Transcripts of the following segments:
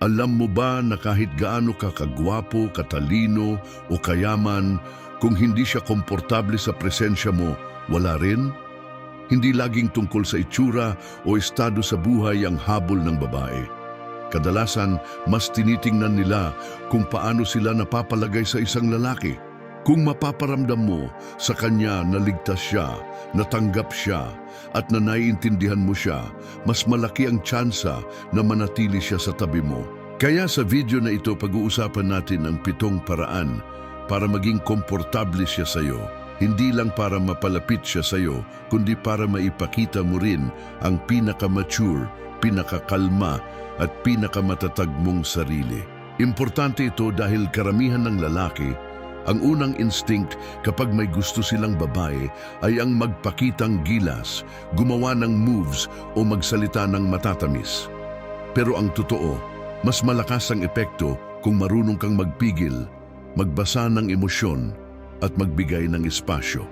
Alam mo ba na kahit gaano ka kagwapo, katalino o kayaman, kung hindi siya komportable sa presensya mo, wala rin? Hindi laging tungkol sa itsura o estado sa buhay ang habol ng babae. Kadalasan, mas tinitingnan nila kung paano sila napapalagay sa isang lalaki. Kung mapaparamdam mo sa kanya na ligtas siya, natanggap siya, at na naiintindihan mo siya, mas malaki ang tsansa na manatili siya sa tabi mo. Kaya sa video na ito pag-uusapan natin ang pitong paraan para maging komportable siya sa iyo. Hindi lang para mapalapit siya sa iyo, kundi para maipakita mo rin ang pinaka-mature, pinakakalma at pinakamatatag mong sarili. Importante ito dahil karamihan ng lalaki ang unang instinct kapag may gusto silang babae ay ang magpakitang gilas, gumawa ng moves o magsalita ng matatamis. Pero ang totoo, mas malakas ang epekto kung marunong kang magpigil, magbasa ng emosyon at magbigay ng espasyo.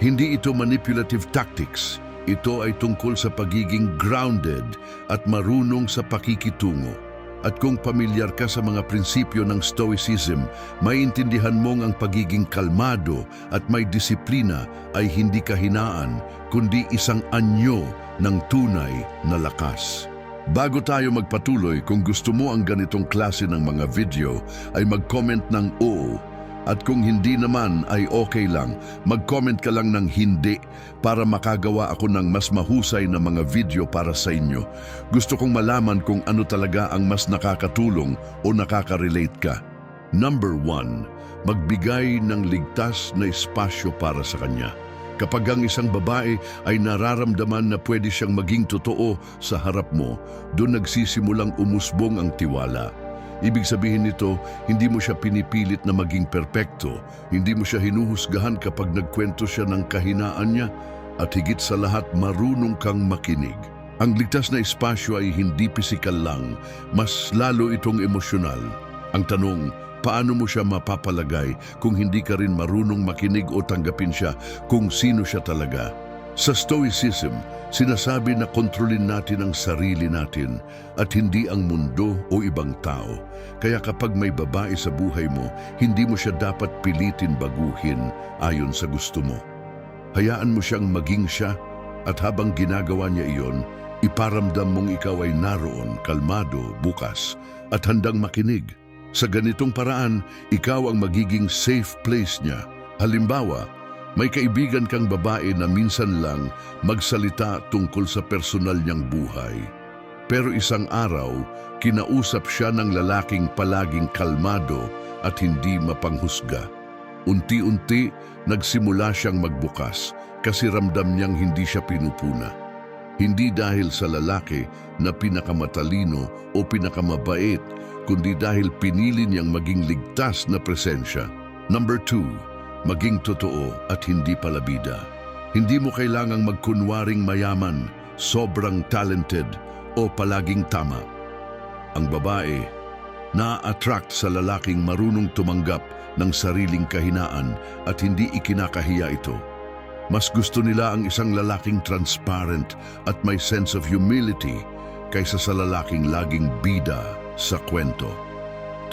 Hindi ito manipulative tactics. Ito ay tungkol sa pagiging grounded at marunong sa pakikitungo. At kung pamilyar ka sa mga prinsipyo ng Stoicism, maintindihan mong ang pagiging kalmado at may disiplina ay hindi kahinaan, kundi isang anyo ng tunay na lakas. Bago tayo magpatuloy, kung gusto mo ang ganitong klase ng mga video, ay mag-comment ng oo. At kung hindi naman ay okay lang, mag-comment ka lang ng hindi para makagawa ako ng mas mahusay na mga video para sa inyo. Gusto kong malaman kung ano talaga ang mas nakakatulong o nakaka-relate ka. Number one, magbigay ng ligtas na espasyo para sa kanya. Kapag ang isang babae ay nararamdaman na pwede siyang maging totoo sa harap mo, doon nagsisimulang umusbong ang tiwala. Ibig sabihin nito, hindi mo siya pinipilit na maging perpekto, hindi mo siya hinuhusgahan kapag nagkwento siya ng kahinaan niya, at higit sa lahat marunong kang makinig. Ang ligtas na espasyo ay hindi pisikal lang, mas lalo itong emosyonal. Ang tanong, paano mo siya mapapalagay kung hindi ka rin marunong makinig o tanggapin siya kung sino siya talaga? Sa Stoicism, sinasabi na kontrolin natin ang sarili natin at hindi ang mundo o ibang tao. Kaya kapag may babae sa buhay mo, hindi mo siya dapat pilitin baguhin ayon sa gusto mo. Hayaan mo siyang maging siya at habang ginagawa niya iyon, iparamdam mong ikaw ay naroon, kalmado, bukas at handang makinig. Sa ganitong paraan, ikaw ang magiging safe place niya. Halimbawa, may kaibigan kang babae na minsan lang magsalita tungkol sa personal niyang buhay. Pero isang araw, kinausap siya ng lalaking palaging kalmado at hindi mapanghusga. Unti-unti, nagsimula siyang magbukas kasi ramdam niyang hindi siya pinupuna. Hindi dahil sa lalaki na pinakamatalino o pinakamabait, kundi dahil pinili niyang maging ligtas na presensya. Number two, maging totoo at hindi palabida. Hindi mo kailangang magkunwaring mayaman, sobrang talented o palaging tama. Ang babae, na-attract sa lalaking marunong tumanggap ng sariling kahinaan at hindi ikinakahiya ito. Mas gusto nila ang isang lalaking transparent at may sense of humility kaysa sa lalaking laging bida sa kwento.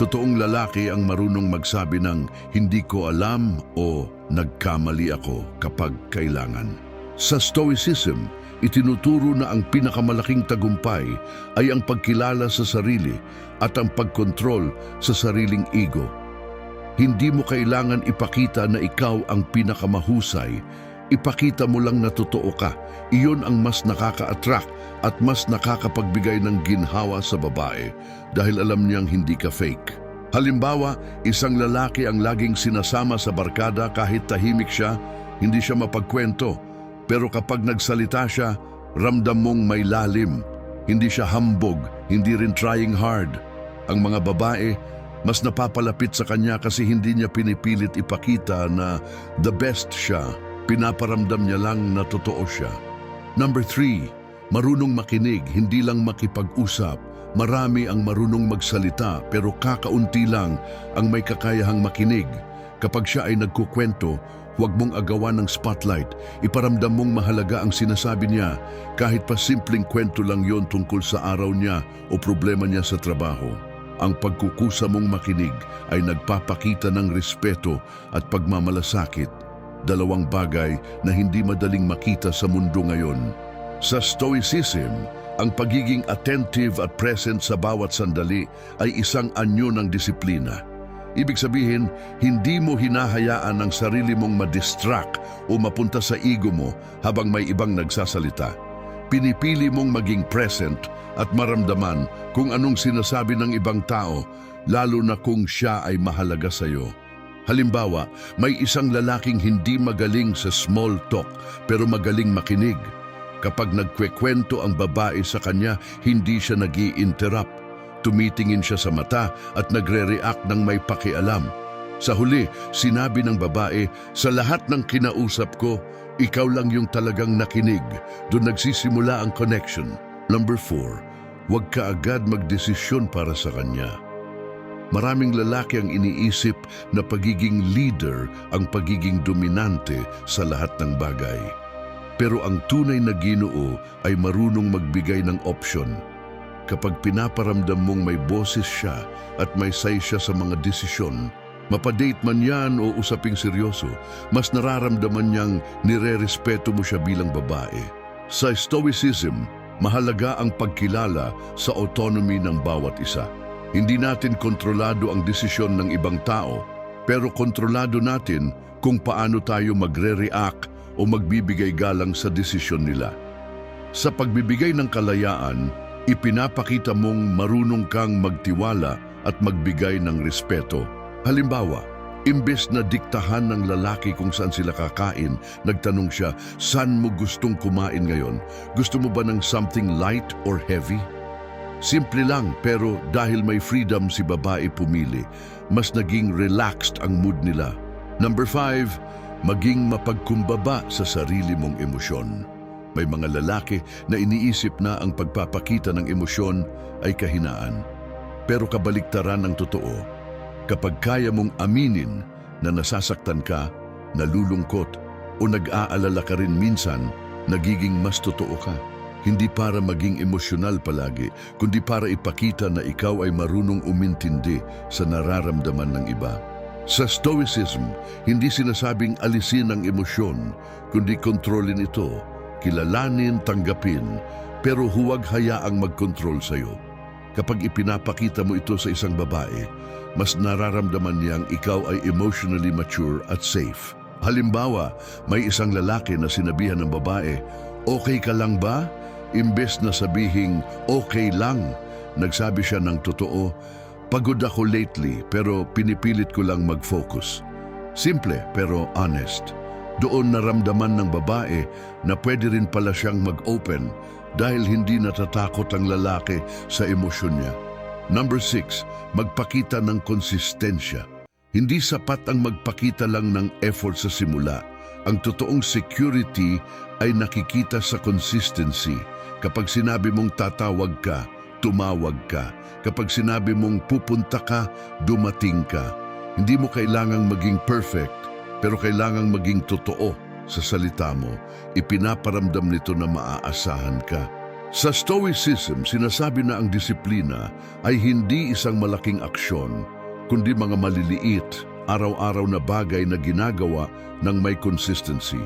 Totoong lalaki ang marunong magsabi ng hindi ko alam o nagkamali ako kapag kailangan. Sa Stoicism, itinuturo na ang pinakamalaking tagumpay ay ang pagkilala sa sarili at ang pagkontrol sa sariling ego. Hindi mo kailangan ipakita na ikaw ang pinakamahusay. Ipakita mo lang na totoo ka. Iyon ang mas nakaka-attract at mas nakakapagbigay ng ginhawa sa babae dahil alam niyang hindi ka fake. Halimbawa, isang lalaki ang laging sinasama sa barkada kahit tahimik siya, hindi siya mapagkwento. Pero kapag nagsalita siya, ramdam mong may lalim. Hindi siya hambog, hindi rin trying hard. Ang mga babae, mas napapalapit sa kanya kasi hindi niya pinipilit ipakita na the best siya. Pinaparamdam niya lang na totoo siya. Number three, marunong makinig, hindi lang makipag-usap. Marami ang marunong magsalita pero kakaunti lang ang may kakayahang makinig. Kapag siya ay nagkukwento, huwag mong agawan ng spotlight. Iparamdam mong mahalaga ang sinasabi niya kahit pa simpleng kwento lang yon tungkol sa araw niya o problema niya sa trabaho. Ang pagkukusa mong makinig ay nagpapakita ng respeto at pagmamalasakit, dalawang bagay na hindi madaling makita sa mundo ngayon. Sa Stoicism, ang pagiging attentive at present sa bawat sandali ay isang anyo ng disiplina. Ibig sabihin, hindi mo hinahayaan ang sarili mong madistract o mapunta sa ego mo habang may ibang nagsasalita. Pinipili mong maging present at maramdaman kung anong sinasabi ng ibang tao, lalo na kung siya ay mahalaga sa iyo. Halimbawa, may isang lalaking hindi magaling sa small talk pero magaling makinig. Kapag nagkwekwento ang babae sa kanya, hindi siya nag interrupt Tumitingin siya sa mata at nagre-react ng may pakialam. Sa huli, sinabi ng babae, sa lahat ng kinausap ko, ikaw lang yung talagang nakinig. Doon nagsisimula ang connection. Number four, huwag ka agad magdesisyon para sa kanya. Maraming lalaki ang iniisip na pagiging leader ang pagiging dominante sa lahat ng bagay. Pero ang tunay na ginoo ay marunong magbigay ng option. Kapag pinaparamdam mong may boses siya at may say siya sa mga desisyon, mapadate man yan o usaping seryoso, mas nararamdaman niyang nire-respeto mo siya bilang babae. Sa Stoicism, mahalaga ang pagkilala sa autonomy ng bawat isa. Hindi natin kontrolado ang desisyon ng ibang tao, pero kontrolado natin kung paano tayo magre-react o magbibigay galang sa desisyon nila. Sa pagbibigay ng kalayaan, ipinapakita mong marunong kang magtiwala at magbigay ng respeto. Halimbawa, imbes na diktahan ng lalaki kung saan sila kakain, nagtanong siya, saan mo gustong kumain ngayon? Gusto mo ba ng something light or heavy? Simple lang pero dahil may freedom si babae pumili, mas naging relaxed ang mood nila. Number five, maging mapagkumbaba sa sarili mong emosyon. May mga lalaki na iniisip na ang pagpapakita ng emosyon ay kahinaan. Pero kabaliktaran ang totoo. Kapag kaya mong aminin na nasasaktan ka, nalulungkot o nag-aalala ka rin minsan, nagiging mas totoo ka. Hindi para maging emosyonal palagi, kundi para ipakita na ikaw ay marunong umintindi sa nararamdaman ng iba. Sa Stoicism, hindi sinasabing alisin ang emosyon, kundi kontrolin ito, kilalanin, tanggapin, pero huwag hayaang mag-control sa'yo. Kapag ipinapakita mo ito sa isang babae, mas nararamdaman niyang ikaw ay emotionally mature at safe. Halimbawa, may isang lalaki na sinabihan ng babae, okay ka lang ba? Imbes na sabihing, okay lang, nagsabi siya ng totoo, pagod ako lately pero pinipilit ko lang mag-focus. Simple pero honest. Doon naramdaman ng babae na pwede rin pala siyang mag-open dahil hindi natatakot ang lalaki sa emosyon niya. Number six, magpakita ng konsistensya. Hindi sapat ang magpakita lang ng effort sa simula. Ang totoong security ay nakikita sa consistency. Kapag sinabi mong tatawag ka, tumawag ka. Kapag sinabi mong pupunta ka, dumating ka. Hindi mo kailangang maging perfect, pero kailangang maging totoo sa salita mo. Ipinaparamdam nito na maaasahan ka. Sa Stoicism, sinasabi na ang disiplina ay hindi isang malaking aksyon, kundi mga maliliit, araw-araw na bagay na ginagawa ng may consistency.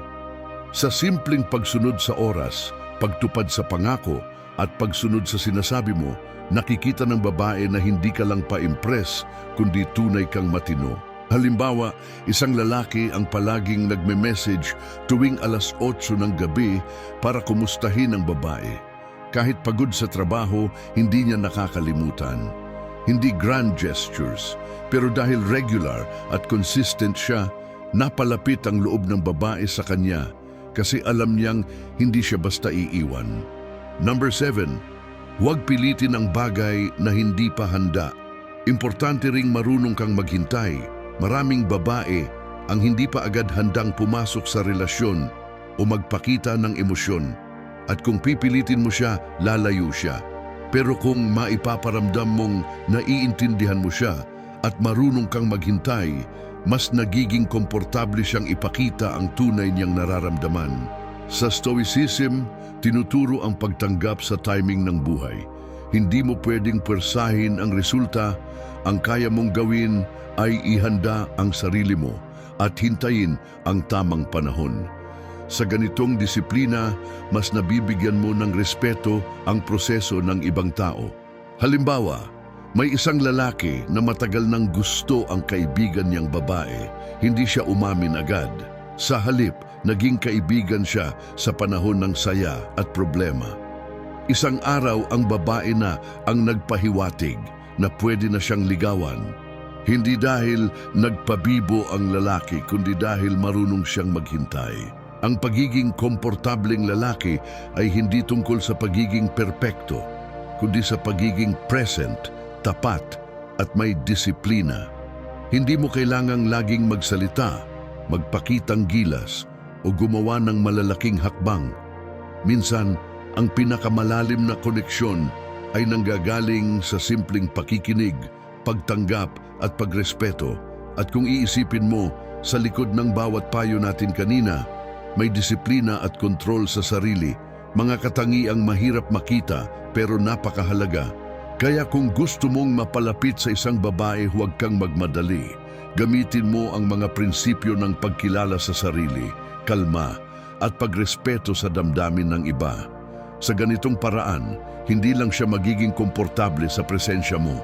Sa simpleng pagsunod sa oras, pagtupad sa pangako, at pagsunod sa sinasabi mo, nakikita ng babae na hindi ka lang pa-impress, kundi tunay kang matino. Halimbawa, isang lalaki ang palaging nagme-message tuwing alas 8 ng gabi para kumustahin ang babae. Kahit pagod sa trabaho, hindi niya nakakalimutan. Hindi grand gestures, pero dahil regular at consistent siya, napalapit ang loob ng babae sa kanya kasi alam niyang hindi siya basta iiwan. Number 7. Huwag pilitin ang bagay na hindi pa handa. Importante ring marunong kang maghintay. Maraming babae ang hindi pa agad handang pumasok sa relasyon o magpakita ng emosyon. At kung pipilitin mo siya, lalayo siya. Pero kung maipaparamdam mong naiintindihan mo siya at marunong kang maghintay, mas nagiging komportable siyang ipakita ang tunay niyang nararamdaman. Sa Stoicism, tinuturo ang pagtanggap sa timing ng buhay. Hindi mo pwedeng pwersahin ang resulta. Ang kaya mong gawin ay ihanda ang sarili mo at hintayin ang tamang panahon. Sa ganitong disiplina, mas nabibigyan mo ng respeto ang proseso ng ibang tao. Halimbawa, may isang lalaki na matagal nang gusto ang kaibigan niyang babae. Hindi siya umamin agad. Sa halip, naging kaibigan siya sa panahon ng saya at problema. Isang araw ang babae na ang nagpahiwatig na pwede na siyang ligawan. Hindi dahil nagpabibo ang lalaki kundi dahil marunong siyang maghintay. Ang pagiging komportableng lalaki ay hindi tungkol sa pagiging perpekto, kundi sa pagiging present, tapat at may disiplina. Hindi mo kailangang laging magsalita, magpakitang gilas o gumawa ng malalaking hakbang. Minsan, ang pinakamalalim na koneksyon ay nanggagaling sa simpleng pakikinig, pagtanggap at pagrespeto. At kung iisipin mo, sa likod ng bawat payo natin kanina, may disiplina at kontrol sa sarili, mga katangiang mahirap makita pero napakahalaga. Kaya kung gusto mong mapalapit sa isang babae, huwag kang magmadali. Gamitin mo ang mga prinsipyo ng pagkilala sa sarili, kalma, at pagrespeto sa damdamin ng iba. Sa ganitong paraan, hindi lang siya magiging komportable sa presensya mo,